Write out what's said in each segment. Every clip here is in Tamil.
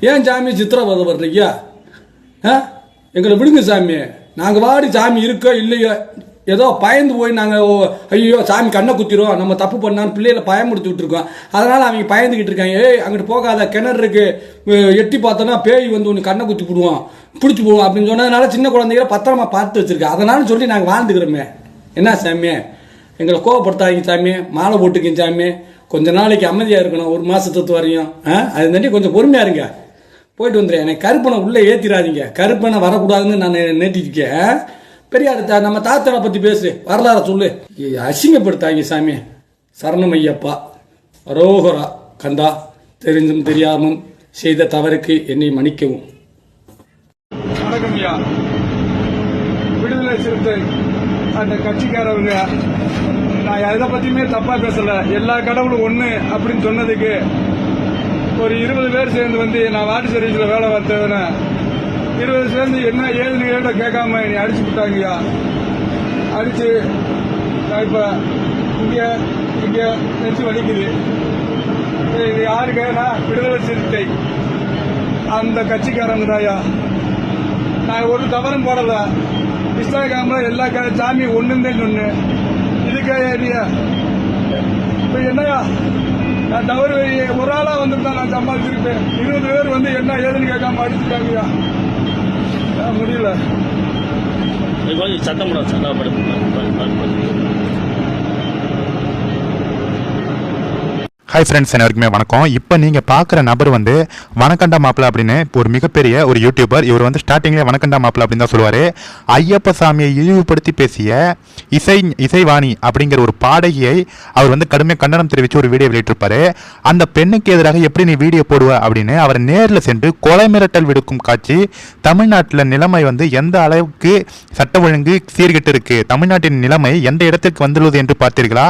ஏன் சாமி சித்திரவதை பண்றீங்க ஆ? எங்களை விடுங்க சாமி. நாங்கள் வாடி சாமி இருக்கோ இல்லையோ ஏதோ பயந்து போய் நாங்கள் ஐயோ சாமி கண்ணை குத்திரும் நம்ம தப்பு பண்ணான்னு பிள்ளைகளை பயமுடுத்தி விட்டுருக்கோம். அதனால் அவங்க பயந்துக்கிட்டு இருக்காங்க. ஏய் அங்கிட்டு போகாத கிணறு இருக்கு. எட்டி பார்த்தோன்னா பேய் வந்து ஒன்று கண்ணை குத்தி போடுவோம். பிடிச்சி போடுவோம் அப்படின்னு சொன்னதுனால சின்ன குழந்தைகளை பத்திரமா பார்த்து வச்சுருக்கேன். அதனால சொல்லி நாங்கள் வாழ்ந்துக்கிறோமே. என்ன சாமி? எங்களை கோவப்படுத்தாதீங்க சாமி. மாலை போட்டுக்கிங்க சாமி. கொஞ்ச நாளைக்கு அமைதியாக இருக்கணும். ஒரு மாதத்துக்கு வரையும். ஆ? அது தாண்டி கொஞ்சம் பொறுமையாக இருங்க. போயிட்டு வந்துடுறேன். எனக்கு கருப்பனை உள்ளே ஏற்றிடாதீங்க கருப்பனை வரக்கூடாதுன்னு நான் நேற்றிருக்கேன் பெரியார் தா நம்ம தாத்தாவை பற்றி பேசு. வரலாறு சொல்லு. அசிங்கப்படுத்தாங்க சாமி. சரணம் ஐயப்பா. ரோகரா கந்தா. தெரிஞ்சும் தெரியாமல் செய்த தவறுக்கு என்னை மன்னிக்கவும். வணக்கம் ஐயா. விடுதலை சிறுத்தை அந்த கட்சிக்காரவங்க நான் எதை பற்றியுமே தப்பாக பேசலை. எல்லா கடவுளும் ஒன்று அப்படின்னு சொன்னதுக்கு ஒரு இருபது பேர் சேர்ந்து வந்து நான் வாட்டு சர்வீஸ்ல வேலை பார்த்தவன இருபது சேர்ந்து என்ன ஏதுன்னு கேட்ட கேட்காம என்னை அடிச்சு விட்டாங்கய்யா. அடிச்சு இப்போ இப்ப இங்க இங்க நெஞ்சு வலிக்குது. இது யாருக்குன்னா விடுதலை சிறுத்தை. அந்த கட்சிக்காரங்க தாயா நான் ஒரு தவறும் போடல. இன்ஸ்டாகிராம்ல எல்லா க- சாமி ஒண்ணுன்னு ஒன்று இதுக்காக நீ இப்ப என்னையா நான் தவறு ஒரு ஆளா வந்திருந்தா நான் சம்பாதிச்சிருப்பேன். இருபது பேர் வந்து என்ன ஏதுன்னு கேட்காம அடிச்சுட்டாங்கய்யா. முடியல. இது கொஞ்சம் சத்தம் சத்தம் ஹாய் ஃப்ரெண்ட்ஸ் எல்லாருக்குமே வணக்கம். இப்போ நீங்கள் பார்க்குற நபர் வந்து வணக்கண்டா மாப்பிள அப்படின்னு ஒரு மிகப்பெரிய ஒரு யூடியூபர் இவர் வந்து ஸ்டார்டிங்லேயே வணக்கண்டா மாப்பிள அப்படின்னு தான் சொல்லுவார். ஐயப்ப சாமியை இழிவுபடுத்தி பேசிய இசை இசைவாணி அப்படிங்கிற ஒரு பாடகியை அவர் வந்து கடுமையாக கண்டனம் தெரிவித்து ஒரு வீடியோ வெளியிட்டிருப்பாரு. அந்த பெண்ணுக்கு எதிராக எப்படி நீ வீடியோ போடுவ அப்படின்னு அவர் நேரில் சென்று கொலை மிரட்டல் விடுக்கும் காட்சி தமிழ்நாட்டில் நிலைமை வந்து எந்த அளவுக்கு சட்ட ஒழுங்கு சீர்கிட்டு இருக்குது தமிழ்நாட்டின் நிலைமை எந்த இடத்திற்கு வந்துள்ளது என்று பார்த்தீர்களா?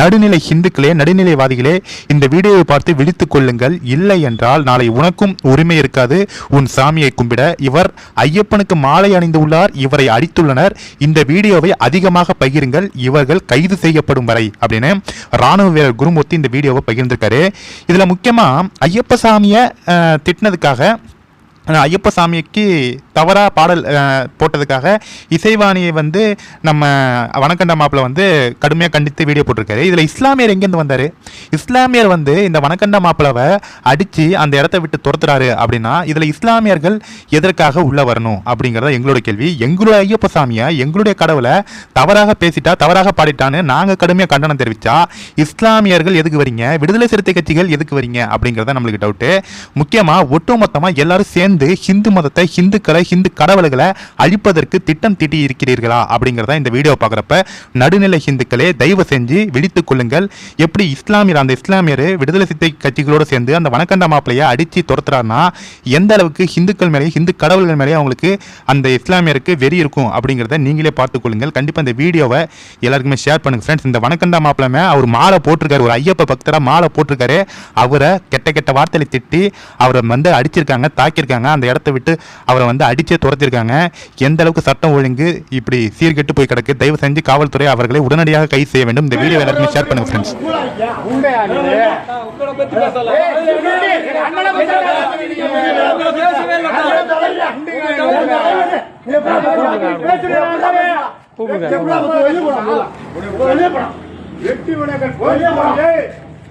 நடுநிலை ஹிந்துக்களே நடுநிலைவாதிகளே இந்த வீடியோவை பார்த்து விழித்துக் கொள்ளுங்கள். இல்லை என்றால் நாளை உனக்கும் உரிமை இருக்காது. உன் சாமியை கும்பிட இவர் ஐயப்பனுக்கு மாலை அணிந்து உள்ளார். இவரை அடித்துள்ளனர். இந்த வீடியோவை அதிகமாக பகிருங்கள். இவர்கள் கைது செய்யப்படும் வரை அப்படின்னு ராணுவ வீரர் குருமூர்த்தி இந்த வீடியோவை பகிர்ந்திருக்காரு. இதுல முக்கியமா ஐயப்ப சாமியை திட்டினதுக்காக ஐயப்ப சாமிக்கு தவறாக பாடல் போட்டதுக்காக இசைவாணியை வந்து நம்ம வணக்கண்ட மாப்பிள்ள வந்து கடுமையாக கண்டித்து வீடியோ போட்டிருக்காரு. இதில் இஸ்லாமியர் எங்கேருந்து வந்தார்? இஸ்லாமியர் வந்து இந்த வணக்கண்ட மாப்பிளவை அடித்து அந்த இடத்த விட்டு துரத்துறாரு அப்படின்னா இதில் இஸ்லாமியர்கள் எதற்காக உள்ளே வரணும் அப்படிங்கிறத எங்களோட கேள்வி. எங்களுடைய ஐயப்ப சாமியை எங்களுடைய கடவுளை தவறாக பேசிட்டா தவறாக பாடிட்டான்னு நாங்கள் கடுமையாக கண்டனம் தெரிவித்தா இஸ்லாமியர்கள் எதுக்கு வரீங்க? விடுதலை சிறுத்தை கட்சிகள் எதுக்கு வரீங்க அப்படிங்கிறத நம்மளுக்கு டவுட்டு முக்கியமாக ஒட்டுமொத்தமாக எல்லாரும் சேர்ந்து ஹிந்து மதத்தை ஹிந்துக்களை ஹிந்து கடவுள்களை அழிப்பதற்கு திட்டம் தீட்டி இருக்கிறீர்களா அப்படிங்கிறத இந்த வீடியோ பார்க்குறப்ப நடுநிலை ஹிந்துக்களே தயவு செஞ்சு விழித்துக் கொள்ளுங்கள். எப்படி இஸ்லாமியர் அந்த இஸ்லாமியர் விடுதலை சித்தை கட்சிகளோடு சேர்ந்து அந்த வனக்கண்ட மாப்பிளையை அடித்து துரத்துறாருன்னா எந்த அளவுக்கு ஹிந்துக்கள் மேலேயும் ஹிந்து கடவுள்கள் மேலேயும் அவங்களுக்கு அந்த இஸ்லாமியருக்கு வெறி இருக்கும் அப்படிங்கிறத நீங்களே பார்த்துக்கொள்ளுங்கள் கண்டிப்பாக இந்த வீடியோவை எல்லாருக்குமே ஷேர் பண்ணுங்கள் ஃப்ரெண்ட்ஸ் இந்த வனக்கண்டா மாப்பிளமே அவர் மாலை போட்டிருக்காரு. ஒரு ஐயப்ப பக்தராக மாலை போட்டிருக்காரு. அவரை கெட்ட கெட்ட வார்த்தையில திட்டி அவரை வந்து அடிச்சிருக்காங்க தாக்கியிருக்காங்க. அந்த இடத்த விட்டு அவரை வந்து அடிச்சே துரத்திருக்காங்க. எந்த அளவுக்கு சட்டம் ஒழுங்கு இப்படி சீர்கெட்டு போய் கிடக்கு தயவு செஞ்சு காவல்துறை அவர்களை உடனடியாக கைது செய்ய வேண்டும். இந்த வீடியோ எல்லாருக்குமே ஷேர் பண்ணுங்க ஃப்ரெண்ட்ஸ் உங்களை பத்தி பேசல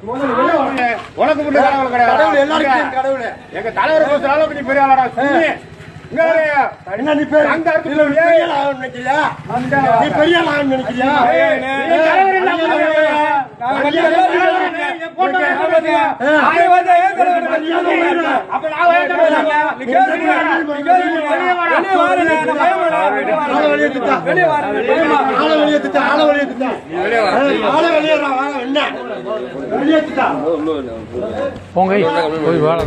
உனக்கு மட்டும் கடவுள் கிடையாது கடவுள் எங்க தலைவர் பெரிய ஆளாடா ஒரு என்ன நீ பெரிய- அங்க இருக்கு நீ பெரிய ஆளா நினைக்கிறியா? நீ பெரிய ஆளா நினைக்கிறியா? போங்க போய் வாழ